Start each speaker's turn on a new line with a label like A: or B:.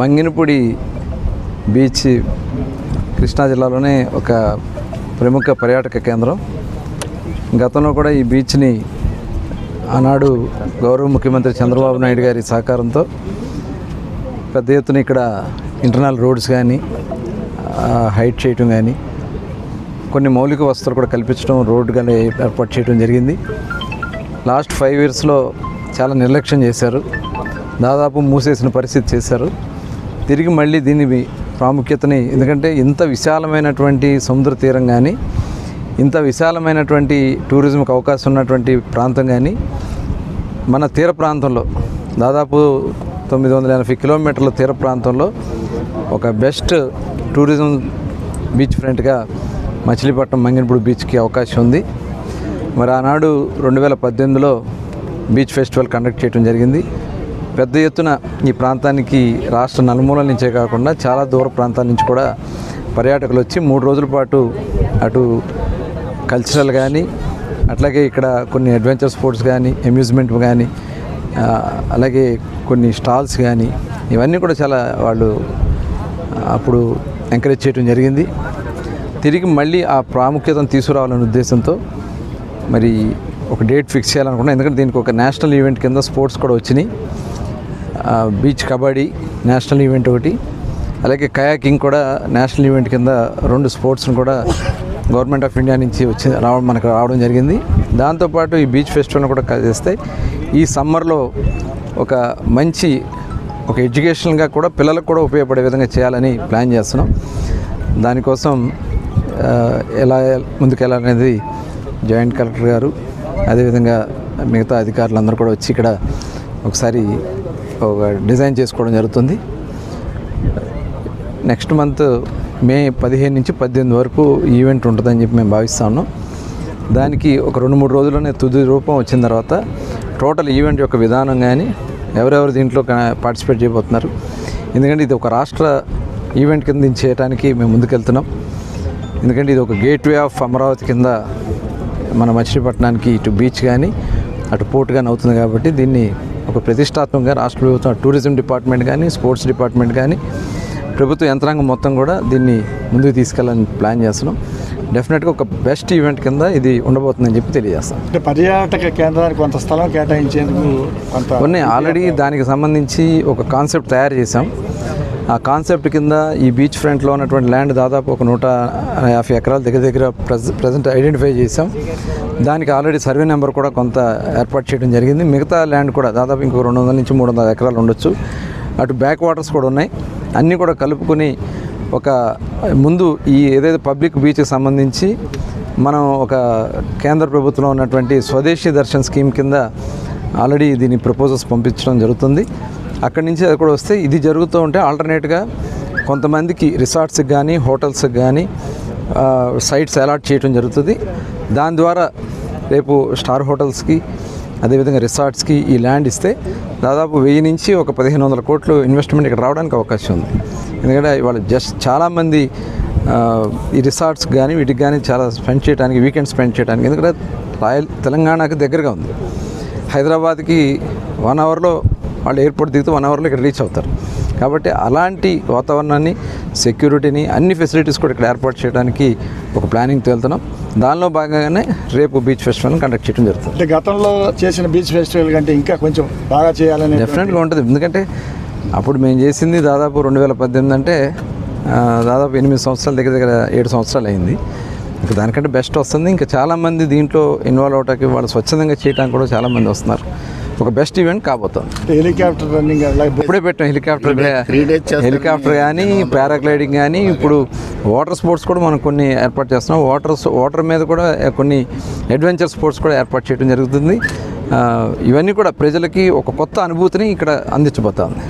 A: Manginapudi beach Krishna జిల్లాలోనే ఒక ప్రముఖ పర్యాటక కేంద్రం. గతంలో కూడా ఈ బీచ్ని ఆనాడు గౌరవ ముఖ్యమంత్రి చంద్రబాబు నాయుడు గారి సహకారంతో పెద్ద ఎత్తున ఇక్కడ ఇంటర్నల్ రోడ్స్ కానీ హైట్ చేయటం కానీ కొన్ని మౌలిక వసతులు కూడా కల్పించడం రోడ్డు కానీ ఏర్పాటు చేయడం జరిగింది. లాస్ట్ ఫైవ్ ఇయర్స్లో చాలా నిర్లక్ష్యం చేశారు. దాదాపు మూసేసిన పరిస్థితి చేశారు. తిరిగి మళ్ళీ దీని ప్రాముఖ్యతని ఎందుకంటే ఇంత విశాలమైనటువంటి సముద్ర తీరం కానీ ఇంత విశాలమైనటువంటి టూరిజంకి అవకాశం ఉన్నటువంటి ప్రాంతం కానీ మన తీర ప్రాంతంలో దాదాపు తొమ్మిది వందల ఎనభై కిలోమీటర్ల తీర ప్రాంతంలో ఒక బెస్ట్ టూరిజం బీచ్ ఫ్రంట్గా మచిలీపట్నం మంగినపూడి బీచ్కి అవకాశం ఉంది. మరి ఆనాడు రెండు వేల పద్దెనిమిదిలో బీచ్ ఫెస్టివల్ కండక్ట్ చేయడం జరిగింది. పెద్ద ఎత్తున ఈ ప్రాంతానికి రాష్ట్ర నలుమూలల నుంచే కాకుండా చాలా దూర ప్రాంతాల నుంచి కూడా పర్యాటకులు వచ్చి మూడు రోజుల పాటు అటు కల్చరల్ కానీ అట్లాగే ఇక్కడ కొన్ని అడ్వెంచర్ స్పోర్ట్స్ కానీ అమ్యూజ్మెంట్ కానీ అలాగే కొన్ని స్టాల్స్ కానీ ఇవన్నీ కూడా చాలా వాళ్ళు అప్పుడు ఎంకరేజ్ చేయడం జరిగింది. తిరిగి మళ్ళీ ఆ ప్రాముఖ్యతను తీసుకురావాలనే ఉద్దేశంతో మరి ఒక డేట్ ఫిక్స్ చేయాలనుకున్నాను ఎందుకంటే దీనికి ఒక నేషనల్ ఈవెంట్ కింద స్పోర్ట్స్ కూడా వచ్చినాయి. బీచ్ కబడ్డీ నేషనల్ ఈవెంట్ ఒకటి. అలాగే కయాకింగ్ కూడా నేషనల్ ఈవెంట్ కింద రెండు స్పోర్ట్స్ని కూడా గవర్నమెంట్ ఆఫ్ ఇండియా నుంచి వచ్చి రావడం మనకు రావడం జరిగింది. దాంతోపాటు ఈ బీచ్ ఫెస్టివల్ని కూడా చేస్తే ఈ సమ్మర్లో ఒక మంచి ఒక ఎడ్యుకేషన్గా కూడా పిల్లలకు కూడా ఉపయోగపడే విధంగా చేయాలని ప్లాన్ చేస్తున్నాం. దానికోసం ఎలా ముందుకెళ్ళాలనేది జాయింట్ కలెక్టర్ గారు అదేవిధంగా మిగతా అధికారులందరూ కూడా వచ్చి ఇక్కడ ఒకసారి ఒక డిజైన్ చేసుకోవడం జరుగుతుంది. నెక్స్ట్ మంత్ మే పదిహేను నుంచి పద్దెనిమిది వరకు ఈవెంట్ ఉంటుందని చెప్పి మేము భావిస్తా ఉన్నాం. దానికి ఒక రెండు మూడు రోజుల్లోనే తుది రూపం వచ్చిన తర్వాత టోటల్ ఈవెంట్ యొక్క విధానం కానీ ఎవరెవరు దీంట్లో పార్టిసిపేట్ చేయబోతున్నారు. ఎందుకంటే ఇది ఒక రాష్ట్ర ఈవెంట్ కింద చేయడానికి మేము ముందుకెళ్తున్నాం. ఎందుకంటే ఇది ఒక గేట్వే ఆఫ్ అమరావతి కింద మన మచిలీపట్నానికి ఇటు బీచ్ కానీ అటు పోర్ట్ కానీ అవుతుంది కాబట్టి దీన్ని ఒక ప్రతిష్టాత్మకంగా రాష్ట్ర ప్రభుత్వం టూరిజం డిపార్ట్మెంట్ కానీ స్పోర్ట్స్ డిపార్ట్మెంట్ కానీ ప్రభుత్వ యంత్రాంగం మొత్తం కూడా దీన్ని ముందుకు తీసుకెళ్ళాలని ప్లాన్ చేస్తున్నాం. డెఫినెట్గా ఒక బెస్ట్ ఈవెంట్ కింద ఇది ఉండబోతుందని చెప్పి తెలియజేస్తాం.
B: అంటే పర్యాటక కేంద్రానికి కొంత స్థలం కేటాయించేందుకు కొంత
A: కొన్ని ఆల్రెడీ దానికి సంబంధించి ఒక కాన్సెప్ట్ తయారు చేసాం ఆ కాన్సెప్ట్ కింద ఈ బీచ్ ఫ్రంట్లో ఉన్నటువంటి ల్యాండ్ దాదాపు ఒక నూట యాభై ఎకరాల దగ్గర దగ్గర ప్రజెంట్ ఐడెంటిఫై చేసాం దానికి ఆల్రెడీ సర్వే నెంబర్ కూడా కొంత ఏర్పాటు చేయడం జరిగింది. మిగతా ల్యాండ్ కూడా దాదాపు ఇంకో రెండు వందల నుంచి మూడు వందల ఎకరాలు ఉండొచ్చు. అటు బ్యాక్ వాటర్స్ కూడా ఉన్నాయి. అన్నీ కూడా కలుపుకొని ఒక ముందు ఈ ఏదైతే పబ్లిక్ బీచ్కి సంబంధించి మనం ఒక కేంద్ర ప్రభుత్వంలో ఉన్నటువంటి స్వదేశీ దర్శన్ స్కీమ్ కింద ఆల్రెడీ దీని ప్రపోజల్స్ పంపించడం జరుగుతుంది. అక్కడి నుంచి అది కూడా వస్తే ఇది జరుగుతూ ఉంటే ఆల్టర్నేట్గా కొంతమందికి రిసార్ట్స్కి కానీ హోటల్స్కి కానీ సైట్స్ అలాట్ చేయడం జరుగుతుంది. దాని ద్వారా రేపు స్టార్ హోటల్స్కి అదేవిధంగా రిసార్ట్స్కి ఈ ల్యాండ్ ఇస్తే దాదాపు వెయ్యి నుంచి ఒక పదిహేను వందల కోట్లు ఇన్వెస్ట్మెంట్ ఇక్కడ రావడానికి అవకాశం ఉంది. ఎందుకంటే ఇవాళ జస్ట్ చాలామంది ఈ రిసార్ట్స్ కానీ వీటికి కానీ చాలా స్పెండ్ చేయడానికి వీకెండ్ స్పెండ్ చేయడానికి ఎందుకంటే రాయల్ తెలంగాణకి దగ్గరగా ఉంది. హైదరాబాద్కి వన్ అవర్లో వాళ్ళు ఎయిర్పోర్ట్ దిగుతూ వన్ అవర్లో ఇక్కడ రీచ్ అవుతారు. కాబట్టి అలాంటి వాతావరణాన్ని సెక్యూరిటీని అన్ని ఫెసిలిటీస్ కూడా ఇక్కడ ఏర్పాటు చేయడానికి ఒక ప్లానింగ్తో వెళ్తున్నాం. దానిలో భాగంగానే రేపు బీచ్ ఫెస్టివల్ని కండక్ట్ చేయడం జరుగుతుంది.
B: అంటే గతంలో చేసిన బీచ్ ఫెస్టివల్ కంటే ఇంకా కొంచెం బాగా చేయాలని
A: డెఫినెట్గా ఉంటుంది. ఎందుకంటే అప్పుడు మేము చేసింది దాదాపు రెండు వేల పద్దెనిమిది అంటే దాదాపు ఎనిమిది సంవత్సరాల దగ్గర దగ్గర ఏడు సంవత్సరాలు అయింది. ఇంకా దానికంటే బెస్ట్ వస్తుంది. ఇంకా చాలామంది దీంట్లో ఇన్వాల్వ్ అవడానికి వాళ్ళు స్వచ్ఛందంగా చేయడానికి కూడా చాలామంది వస్తున్నారు. ఒక బెస్ట్ ఈవెంట్ కాబోతుంది.
B: హెలికాప్టర్ రన్నింగ్
A: ఇప్పుడే పెట్టాం హెలికాప్టర్ హెలికాప్టర్ కానీ పారాగ్లైడింగ్ కానీ ఇప్పుడు వాటర్ స్పోర్ట్స్ కూడా మనం కొన్ని ఏర్పాటు చేస్తున్నాం. వాటర్ వాటర్ మీద కూడా కొన్ని అడ్వెంచర్ స్పోర్ట్స్ కూడా ఏర్పాటు చేయడం జరుగుతుంది. ఆ, ఇవన్నీ కూడా ప్రజలకి ఒక కొత్త అనుభూతిని ఇక్కడ అందించబోతా ఉంది